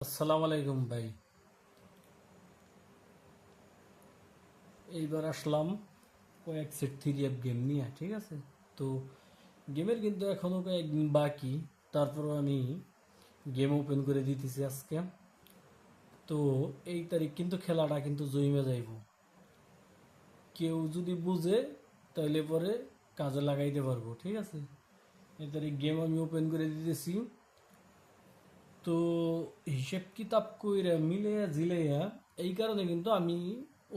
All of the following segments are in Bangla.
আসসালামু আলাইকুম ভাই। এইবার আসলাম কয়েক সেট থ্রি এফ গেম নিয়ে, ঠিক আছে? তো গেমের কিন্তু এখনও কয়েকদিন বাকি, তারপরও আমি গেম ওপেন করে দিতেছি আজকে। তো এই তারিখ কিন্তু খেলাটা কিন্তু জমে যাইব। কেউ যদি বুঝে তাহলে পরে কাজে লাগাইতে পারব, ঠিক আছে? এই তারিখ গেম আমি ওপেন করে দিতেছি। তো হিসেব কিতাব কইরা মিলে জিলাইয়া এই কারণে কিন্তু আমি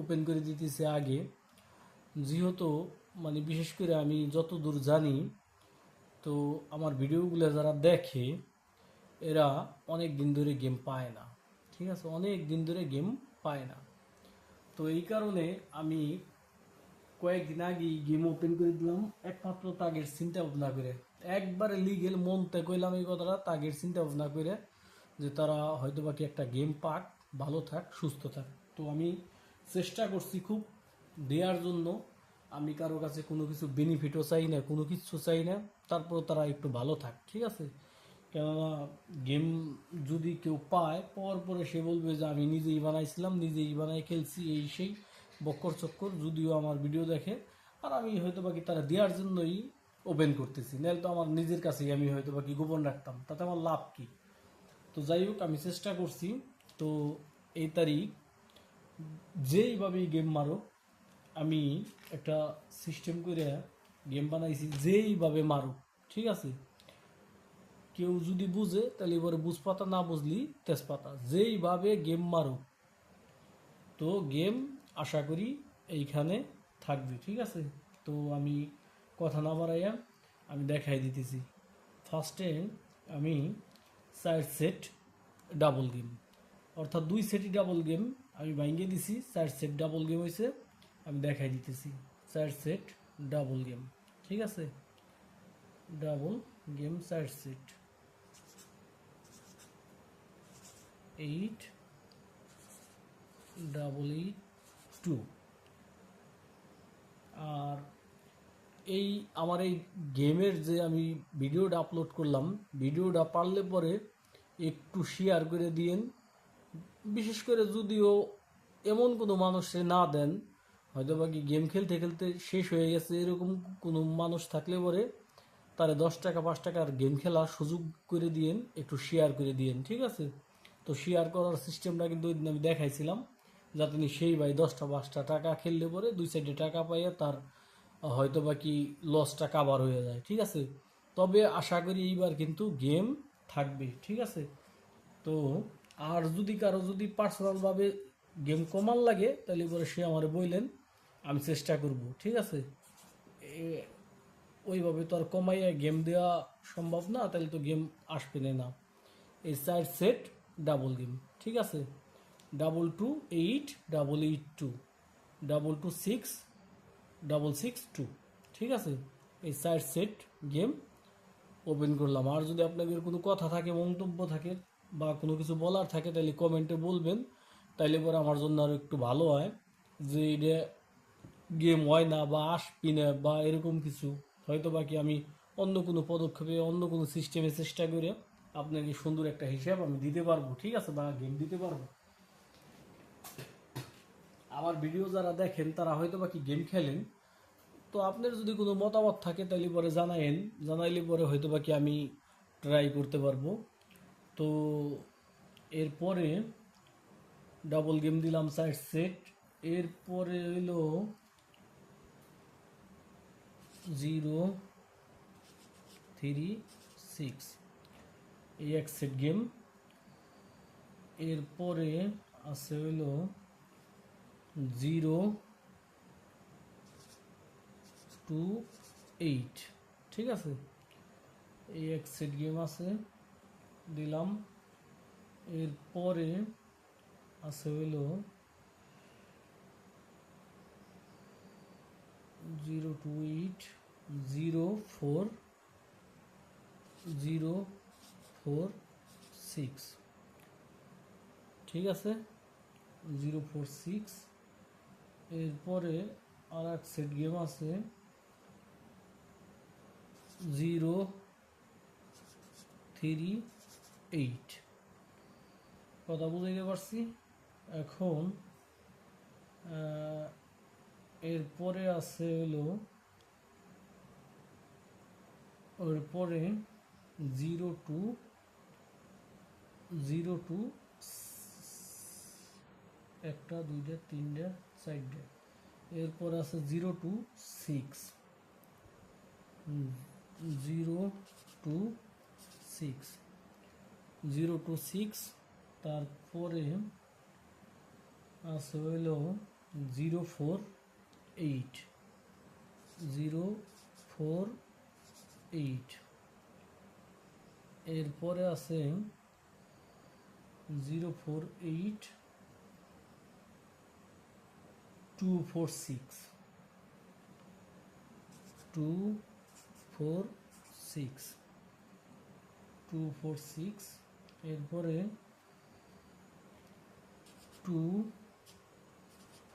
ওপেন করে দিতেছি আগে। যেহেতু মানে বিশেষ করে আমি যত দূর জানি, তো আমার ভিডিওগুলো যারা দেখে, এরা অনেক দিন ধরে গেম পায় না। ঠিক আছে? অনেক দিন ধরে গেম পায় না। তো এই কারণে আমি কয়েকদিন আগেই গেম ওপেন করে দিলাম। একমাত্র তাগের চিন্তা ভাবনা করে। একবারে লিগেল মনতে কইলাম এই কথাটা, তাগের চিন্তা ভাবনা করে যে তারা হয়তো বাকি একটা গেম পাক, ভালো থাক, সুস্থ থাক। তো আমি চেষ্টা করছি খুব দেওয়ার জন্য। আমি কারও কাছে কোনো কিছু বেনিফিটও চাই না, কোনো কিছু চাই না। তারপর তারা একটু ভালো থাক, ঠিক আছে? কেননা গেম যদি কেউ পায়, পাওয়ার পরে সে বলবে যে, আমি নিজেই বানাইছিলাম, নিজেই বানাই খেলছি, এই সেই বক্কর চক্কর, যদিও আমার ভিডিও দেখে। আর আমি হয়তো বাকি তারা দেওয়ার জন্যই ওপেন করতেছি। নাহলে তো আমার নিজের কাছেই আমি হয়তো বাকি গোপন রাখতাম। তাতে আমার লাভ কি? তো যাই হোক, আমি চেষ্টা করছি। তো এই তারিখ যেইভাবেই গেম মারো, আমি একটা সিস্টেম করে গেম বানাইছি যেইভাবে মারো, ঠিক আছে? কেউ যদি বুঝে, তাহলে এবারে বুঝপাতা না বুঝলি, তেজপাতা। যেইভাবে গেম মারো, তো গেম আশা করি এইখানে থাকবে, ঠিক আছে? তো আমি কথা না বাড়াইয়া আমি দেখাই দিতেছি। ফার্স্টে আমি চার সেট ডাবল গেম অর্থাৎ দুই সেটই ডাবল গেম আমি ভাঙ্গে দিছি, চার সেট ডাবল গেম হয়েছে। আমি দেখাই দিতেছি, চার সেট ডাবল গেম ঠিক আছে? ডাবল গেম চার set. Eight double eight two আর এই আমার এই গেমের যে আমি ভিডিওটা আপলোড করলাম, ভিডিওটা পারলে পরে একটু শেয়ার করে দিয়েন। বিশেষ করে যদিও এমন কোনো মানুষে না দেন হয়তো বা কি গেম খেলতে খেলতে শেষ হয়ে গেছে, এরকম কোনো মানুষ থাকলে পরে তারে দশ টাকা, পাঁচ টাকার গেম খেলার সুযোগ করে দিয়েন, একটু শেয়ার করে দিয়েন, ঠিক আছে? তো শেয়ার করার সিস্টেমটা কিন্তু ওই দিন আমি দেখাইছিলাম, যাতে সেই ভাই দশটা, পাঁচটা টাকা খেললে পরে দুই সাইডে টাকা পাইয়ে তার হয়তো বা কি লসটা কাবার হয়ে যায়, ঠিক আছে? তবে আশা করি এইবার কিন্তু গেম থাকবে, ঠিক আছে? তো আর যদি কারও যদি পার্সোনালভাবে গেম কমান লাগে, তাহলে পরে সে আমার বললেন, আমি চেষ্টা করব, ঠিক আছে? ওইভাবে তো আর কমাইয়া গেম দেওয়া সম্ভব না, তাহলে তো গেম আসবে না এই চার সেট ডাবল গেম ঠিক আছে? Double two eight double eight two double two six double six two ঠিক আছে? এই চার সেট গেম ওপেন করলাম। আর যদি আপনাদের কোনো কথা থাকে, মন্তব্য থাকে বা কোনো কিছু বলার থাকে, তাহলে কমেন্টে বলবেন। তাইলে পরে আমার জন্য আরও একটু ভালো হয় যে এটা গেম হয় না বা আসবি না বা এরকম কিছু হয়তো বাকি আমি অন্য কোনো পদক্ষেপে, অন্য কোনো সিস্টেমে চেষ্টা করে আপনাকে সুন্দর একটা হিসাব আমি দিতে পারব, ঠিক আছে? বা গেম দিতে পারব। আমার ভিডিও যারা দেখেন, তারা হয়তো বাকি গেম খেলেন? তো আপনার যদি কোনো মতামত থাকে তাহলে পরে জানাইন জানাইলে পরে হয়তো বাকি আমি ট্রাই করতে পারব। তো এরপরে ডাবল গেম দিলাম সাইড সেট এরপরে হইল জিরো থ্রি সিক্স এই এক সেট গেম এরপরে আছে হইল জিরো টু এইট। ঠিক আছে? এই এক সেট গেম আছে, দিলাম। এরপরে আছে হইল zero two eight, zero four zero four six. ঠিক আছে? জিরো ফোর সিক্স এরপরে আর এক সেট গেম আছে। জিরো থ্রি এইট কথা বুঝাইতে পারছি? এখন এরপরে আছে হলো, এরপরে জিরো টু জিরো টু একটা, দুইটা, তিনটা চারটা এরপর আছে zero two six. Zero two six. Zero two six, তারপরে আছে হইল zero four eight. Zero four eight. এরপরে আছে zero four eight two four six two four six two four six এরপরে two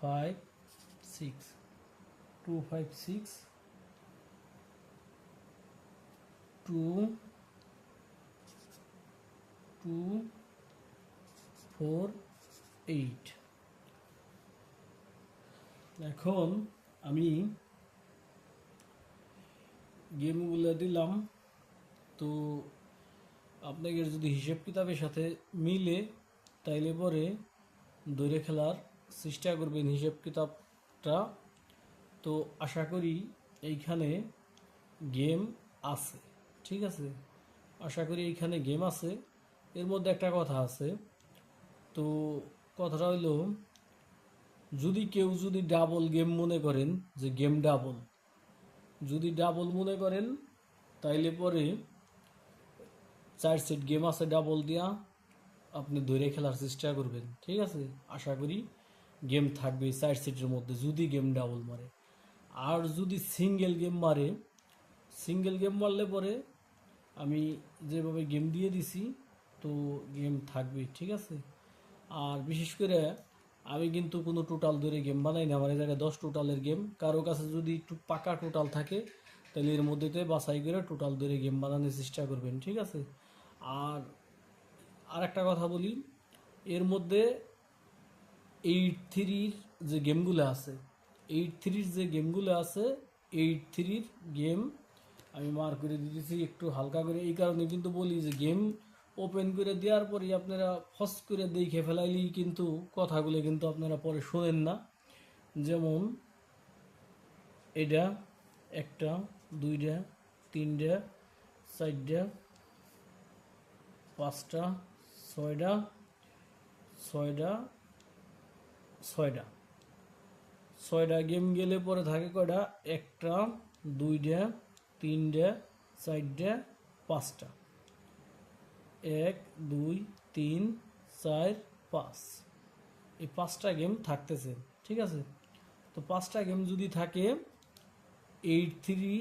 five six two five six two two four eight এখন আমি গেমগুলো দিলাম। তো আপনাকে যদি হিসেব কিতাবের সাথে মিলে, তাইলে পরে দৌড়ে খেলার চেষ্টা করবেন হিসেব কিতাবটা। তো আশা করি এইখানে গেম আছে, ঠিক আছে? আশা করি এইখানে গেম আছে। এর মধ্যে একটা কথা আছে। তো কথাটা হইল যদি কেউ যদি ডাবল গেম মনে করেন, যে গেম ডাবল যদি ডাবল মনে করেন, তাইলে পরে চার সেট গেম আছে ডাবল দিয়া আপনি ধরে খেলার চেষ্টা করবেন, ঠিক আছে? আশা করি গেম থাকবে চার সেটের মধ্যে, যদি গেম ডাবল মারে। আর যদি সিঙ্গেল গেম মারে সিঙ্গেল গেম মারলে পরে আমি যেভাবে গেম দিয়ে দিছি, তো গেম থাকবে ঠিক আছে? আর বিশেষ করে আমি কিন্তু কোনো টোটাল ধরে গেম বানাই না, আমার এই জায়গায় দশ টোটালের গেম কারও কাছে যদি একটু পাকা টোটাল থাকে, তাহলে এর মধ্যেতে বাছাই করে টোটাল ধরে গেম বানানোর চেষ্টা করবেন, ঠিক আছে? আর আর একটা কথা বলি, এর মধ্যে এইট থ্রির যে গেমগুলো আছে এইট থ্রির যে গেমগুলো আছে এইট থ্রির গেম আমি মার করে দিতেছি একটু হালকা করে। এই কারণে কিন্তু বলি যে গেম ওপেন করে দেওয়ার পরে আপনারা ফস করে দেখে ফেলাইলেই কিন্তু কথাগুলো কিন্তু আপনারা পরে শোনেন না। যেমন এটা একটা, দুইটা, তিনটা, চারটা, পাঁচটা, ছয়টা ছয়টা ছয়টা। ছয়টা গেম গেলে পরে থাকে কয়টা? একটা, দুইটা, তিনটা, চারটা, পাঁচটা। এক, দুই, তিন, চার, পাঁচ। এই পাঁচটা গেম থাকতেছে, ঠিক আছে? তো পাঁচটা গেম যদি থাকে এইট থ্রি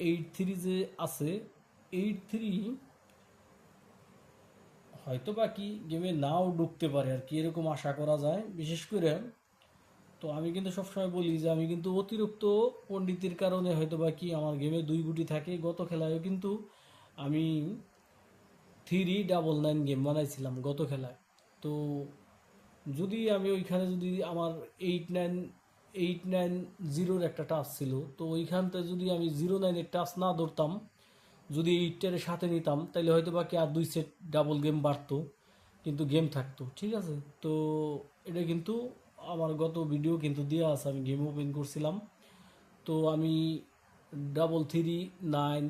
এইট থ্রি যে আছে এইট থ্রি হয়তো বা কি গেমে নাও ঢুকতে পারে আর কি, এরকম আশা করা যায়। বিশেষ করে, তো আমি কিন্তু সবসময় বলি যে আমি কিন্তু অতিরিক্ত পণ্ডিতের কারণে হয়তো বা কি আমার গেমে দুই গুটি থাকে গত খেলায়ও, কিন্তু আমি থ্রি ডাবল নাইন গেম বানাইছিলাম গত খেলায়। তো যদি আমি ওইখানে যদি আমার এইট নাইন এইট নাইন জিরোর একটা টাচ ছিল, তো ওইখানতে যদি আমি জিরো নাইনের টাচ না ধরতাম, যদি এইটটার সাথে নিতাম তাহলে হয়তো বা বাকি আর দুই সেট ডাবল গেম বাড়তো, কিন্তু গেম থাকতো, ঠিক আছে? তো এটা কিন্তু আমার গত ভিডিও কিন্তু দেওয়া আছে, আমি গেম ওপেন করছিলাম। তো আমি double three nine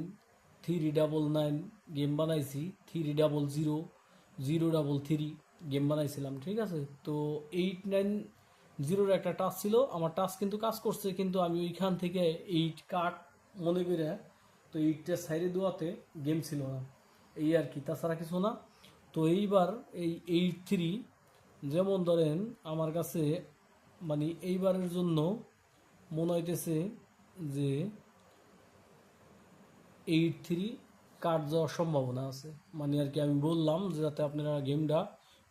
three double nine game বানাইছি three double zero zero double three game বানাইছিলাম, ঠিক আছে? তো এইট নাইন জিরোর একটা টাচ ছিল, আমার টাচ কিন্তু কাজ করছে, কিন্তু আমি ওইখান থেকে এইট কাট মনে করে, তো এইটটা সাইডে দেওয়াতে গেম ছিল না। এই আর কি, তাছাড়া কিছু না। তো এইবার এই এইট থ্রি যেমন ধরেন আমার কাছে মানে এইবারের জন্য মনে হইতেছে যে এইট থ্রি কাট যাওয়ার সম্ভাবনা আছে? মানে আর কি আমি বললাম যে যাতে আপনারা গেমটা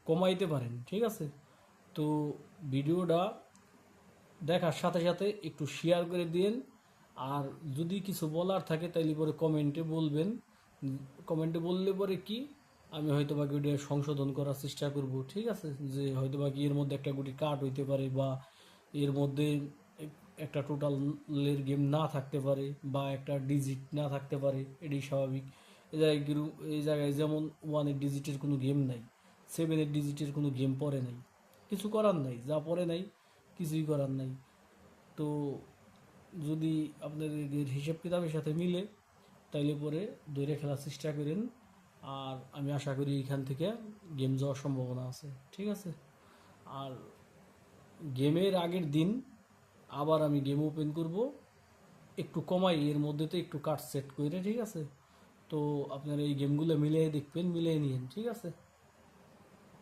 কমাইতে পারেন, ঠিক আছে? তো ভিডিওটা দেখার সাথে সাথে একটু শেয়ার করে দিন। আর যদি কিছু বলার থাকে, তাইলে পরে কমেন্টে বলবেন। কমেন্টে বললে পরে কি? আমি হয়তো বা গুটি সংশোধন করার চেষ্টা করব, ঠিক আছে? যে হয়তো বা কি এর মধ্যে একটা গুটি কাট হইতে পারে বা এর মধ্যে একটা টোটালের গেম না থাকতে পারে বা একটা ডিজিট না থাকতে পারে, এটাই স্বাভাবিক। এ জায়গায় এই জায়গায় যেমন ওয়ানের ডিজিটের কোনো গেম নাই সেভেনের ডিজিটের কোনো গেম পড়ে নাই। কিছু করার নাই, যা পড়ে নাই, কিছুই করার নাই। তো যদি আপনাদের হিসাব কিতাবের সাথে মিলে, তাইলে পরে দৈরে খেলার চেষ্টা করেন। আর আমি আশা করি এখান থেকে গেম যাওয়ার সম্ভাবনা আছে, ঠিক আছে? আর গেমের আগের দিন আবার আমি গেম ওপেন করব। একটু কমাই, এর মধ্যে তো একটু কাট সেট করে, ঠিক আছে? তো আপনারা এই গেমগুলো মিলিয়ে দেখবেন, মিলিয়ে নিন ঠিক আছে?